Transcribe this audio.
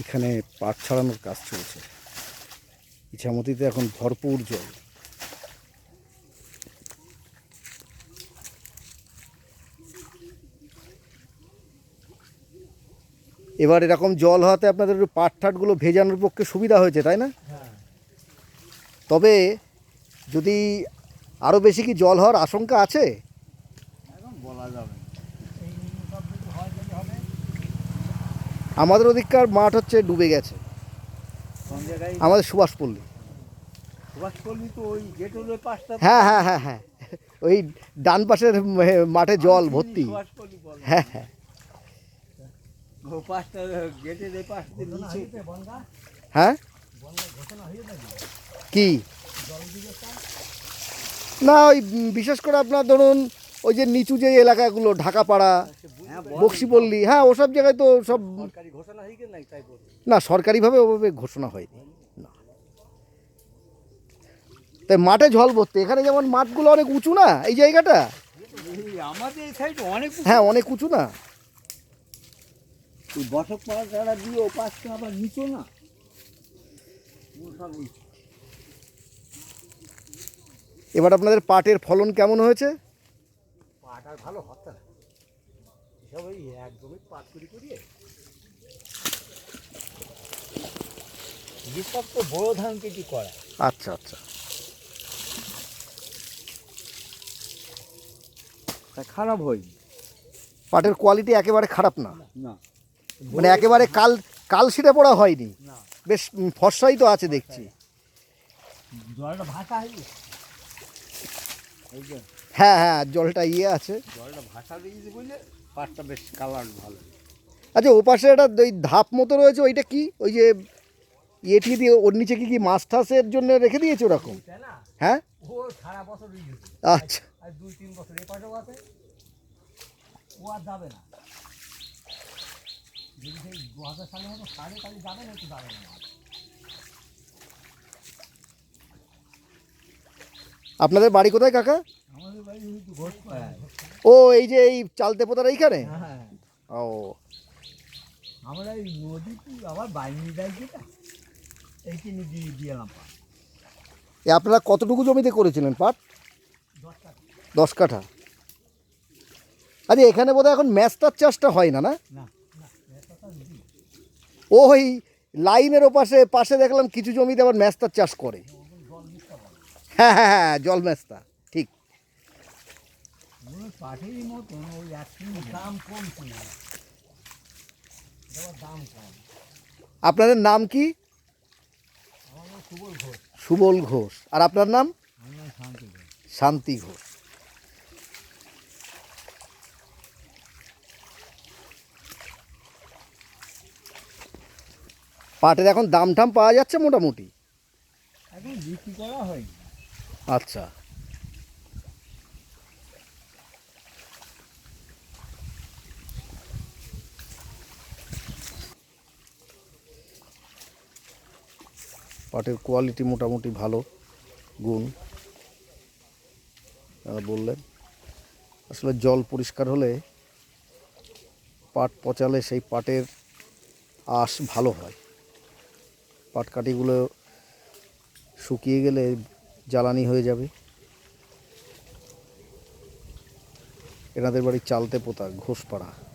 এখানে পাট ছাড়ানোর কাজ চলছে। ইছামতিতে এখন ভরপুর জল। এবার এরকম জল হওয়াতে আপনাদের পাট ঠাটগুলো ভেজানোর পক্ষে সুবিধা হয়েছে, তাই না? তবে যদি আরও বেশি কি জল হওয়ার আশঙ্কা আছে? বলা যাবে আমাদের ওদিককার মাঠ হচ্ছে ডুবে গেছে। আমাদের সুভাষপল্লী হ্যাঁ হ্যাঁ হ্যাঁ হ্যাঁ। ওই ডান পাশের মাঠে জল ভর্তি। হ্যাঁ হ্যাঁ। হ্যাঁ? কি? না ওই বিশেষ করে আপনার ধরুন ওই যে নিচু যে এলাকাগুলো ঢাকাপাড়া হ্যাঁ বক্সিপল্লী হ্যাঁ ওসব জায়গায় তো সব না সরকারিভাবে ওভাবে ঘোষণা হয়নি না। তাই মাঠে জল ভর্তি এখানে যেমন মাঠগুলো অনেক উঁচু না এই জায়গাটা? আমাদের অনেক হ্যাঁ অনেক উঁচু না। বসক পাড়া দিয়ে ও পাশটা আবার নিচু না। এবার আপনাদের পাটের ফলন কেমন হয়েছে? আর ভালো হতো না এসব ওই একদমই পাট করি করিয়ে যেসব তো বড় ধান কেজি করা? আচ্ছা আচ্ছা। খারাপ হয়নি পাটের কোয়ালিটি একেবারে খারাপ না। না মানে একেবারে কাল কাল সিটে পড়া হয়নি। বেশ ফর্সাই তো আছে দেখছি। জলটা ভাষা হয়ে যে হ্যাঁ হ্যাঁ জলটা ইয়ে আছে। জলটা ভাষা দিয়েছে বলে পাটটা বেশ কালার ভালো। আচ্ছা ও পাশে একটা ওই ধাপ মতো রয়েছে ওইটা কি? ওই যে ইয়েটি দিয়ে ওর নিচে কি কি মাছ টাছের জন্য রেখে দিয়েছে ওরকম? হ্যাঁ? আচ্ছা। দুই তিন বছর এ পাশেও আছে ও আর যাবে না। যদি সেই দু হাজার সালের মতো সাড়ে তাহলে যাবে না একটু যাবে না আপনাদের বাড়ি কোথায় কাকা? ও এই যে এই চালতে পোতার এইখানে? হ্যাঁ ও। আমরা এই নদী আবার বাইরে যাই যেটা এইখানে দিয়ে দিয়ে এলাম এ আপনারা কতটুকু জমিতে করেছিলেন পাট? দশ কাঠা। আচ্ছা এখানে বোধহয় এখন ম্যাস্টার চাষটা হয় না না? ওই লাইনের ওপাশে পাশে দেখলাম কিছু জমিতে আবার ম্যাস্তার চাষ করে। হ্যাঁ হ্যাঁ হ্যাঁ জল ম্যাস্তা ঠিক। আপনাদের নাম কি? সুবল ঘোষ। আর আপনার নাম? শান্তি ঘোষ। শান্তি ঘোষ পাটের এখন দাম টাম পাওয়া যাচ্ছে মোটামুটি? এখন বিক্রি করা হয়নি। আচ্ছা। পাটের কোয়ালিটি মোটামুটি ভালো, গুণ। তারা বললেন, আসলে জল পরিষ্কার হলে পাট পচালে সেই পাটের আঁশ ভালো হয়। পাটকাঠিগুলো শুকিয়ে গেলে জ্বালানি হয়ে যাবে। এনাদের বাড়ি চালতে পোতা ঘোষপাড়া।